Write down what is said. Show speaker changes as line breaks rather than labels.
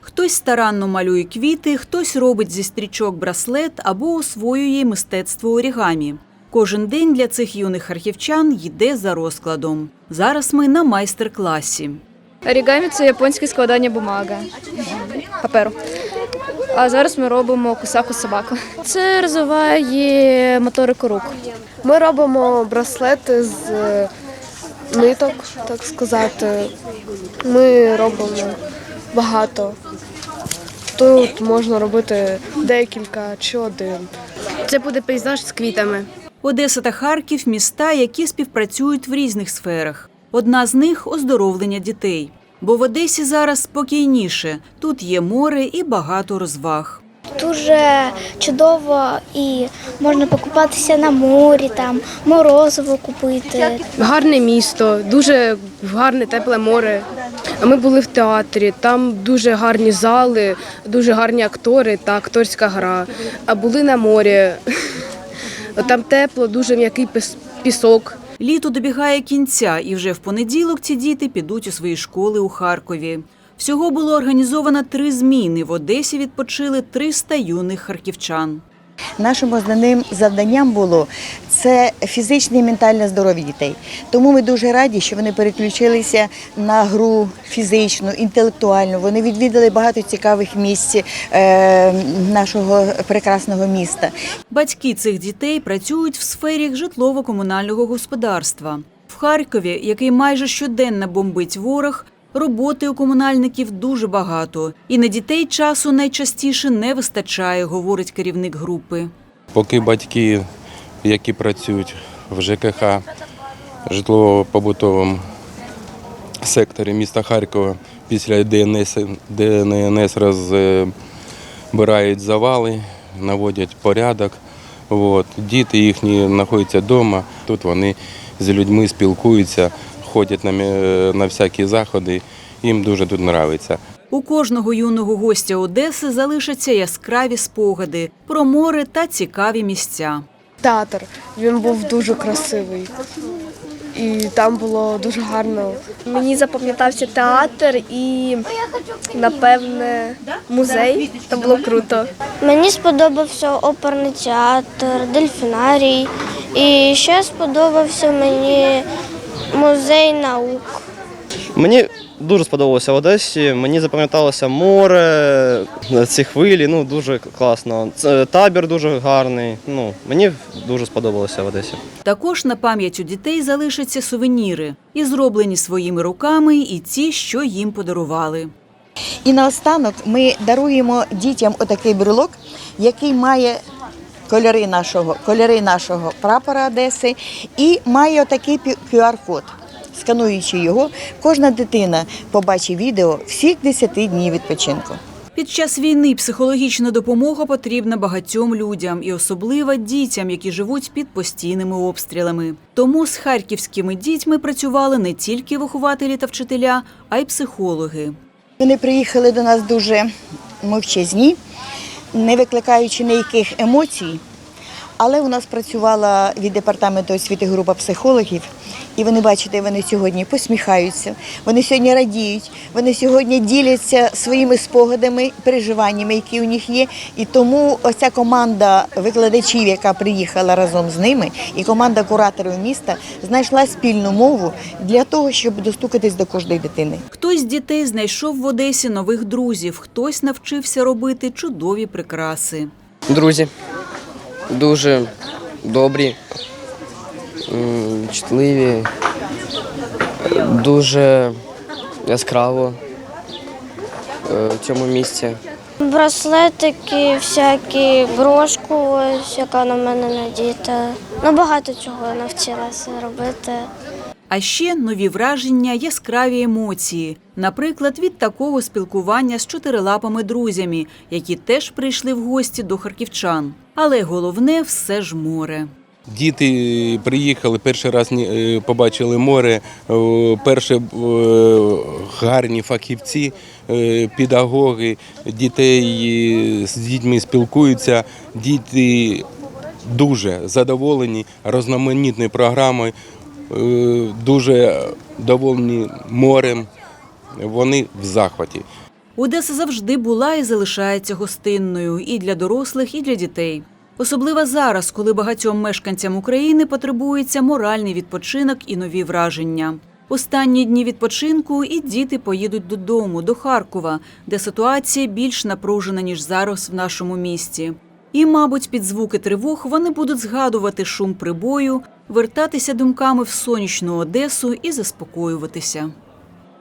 Хтось старанно малює квіти, хтось робить зі стрічок браслет або освоює мистецтво орігамі. Кожен день для цих юних харківчан йде за розкладом. Зараз ми на майстер-класі.
Орігамі це японське складання бумаги, паперу. А зараз ми робимо кусаку собаку. Це розвиває моторику рук.
Ми робимо браслети з е, ниток, так сказати. Ми робимо багато. Тут можна робити декілька чи один.
Це буде пейзаж з квітами.
Одеса та Харків міста, які співпрацюють в різних сферах. Одна з них оздоровлення дітей. Бо в Одесі зараз спокійніше. Тут є море і багато розваг.
Дуже чудово і можна покупатися на морі, там морозиво купити.
Гарне місто, дуже гарне тепле море. А Ми були в театрі, там дуже гарні зали, дуже гарні актори та акторська гра. А були на морі. Там тепло, дуже м'який піс- пісок.
Літо добігає кінця, і вже в понеділок ці діти підуть у свої школи у Харкові. Всього було організовано три зміни. В Одесі відпочили 300 юних харківчан.
Нашим основним завданням було це фізичне і ментальне здоров'я дітей. Тому ми дуже раді, що вони переключилися на гру фізичну, інтелектуальну. Вони відвідали багато цікавих місць е, нашого прекрасного міста.
Батьки цих дітей працюють в сфері житлово-комунального господарства. В Харкові, який майже щоденно бомбить ворог, роботи у комунальників дуже багато. І на дітей часу найчастіше не вистачає, говорить керівник групи.
Поки батьки, які працюють в ЖКХ, житлово-побутовому секторі міста Харкова, після ДНС, ДНС розбирають завали, наводять порядок. От. Діти їхні знаходяться вдома, тут вони з людьми спілкуються, ходять на, на всякі заходи. Їм дуже тут подобається.
У кожного юного гостя Одеси залишаться яскраві спогади про море та цікаві місця.
Театр він був дуже красивий. І там було дуже гарно.
Мені запам'ятався театр і, напевне, музей. Там було круто.
Мені сподобався оперний театр, дельфінарій. І ще сподобався мені музей наук.
Мені дуже сподобалося в Одесі. Мені запам'яталося море, ці хвилі. Ну дуже класно. Табір дуже гарний. Ну мені дуже сподобалося в Одесі.
Також на пам'ять у дітей залишаться сувеніри, і зроблені своїми руками, і ті, що їм подарували.
І наостанок ми даруємо дітям отакий брелок, який має кольори нашого, кольори нашого прапора Одеси і має отакий QR-код. Скануючи його, кожна дитина побачить відео всіх 10 днів відпочинку.
Під час війни психологічна допомога потрібна багатьом людям, і особливо дітям, які живуть під постійними обстрілами. Тому з харківськими дітьми працювали не тільки вихователі та вчителя, а й психологи.
Вони приїхали до нас дуже мовчазні, не викликаючи ніяких емоцій. Але у нас працювала від департаменту освіти група психологів, і вони бачите, вони сьогодні посміхаються, вони сьогодні радіють, вони сьогодні діляться своїми спогадами, переживаннями, які у них є. І тому оця команда викладачів, яка приїхала разом з ними, і команда кураторів міста знайшла спільну мову для того, щоб достукатись до кожної дитини.
Хтось з дітей знайшов в Одесі нових друзів, хтось навчився робити чудові прикраси.
Друзі дуже добрі, чутливі, дуже яскраво е, в цьому місці.
Браслетики, всякі брошку, ось яка на мене надіта. Ну багато чого навчилася робити.
А ще нові враження, яскраві емоції. Наприклад, від такого спілкування з чотирилапими друзями, які теж прийшли в гості до харківчан. Але головне все ж море.
Діти приїхали перший раз е, побачили море. е, Перше е, гарні фахівці, педагоги, дітей з дітьми спілкуються. Діти дуже задоволені різноманітною програмою, дуже доволені морем. Вони в захваті.
Одеса завжди була і залишається гостинною і для дорослих, і для дітей. Особливо зараз, коли багатьом мешканцям України потребується моральний відпочинок і нові враження. Останні дні відпочинку і діти поїдуть додому, до Харкова, де ситуація більш напружена, ніж зараз в нашому місті. І, мабуть, під звуки тривог вони будуть згадувати шум прибою, вертатися думками в сонячну Одесу і заспокоюватися.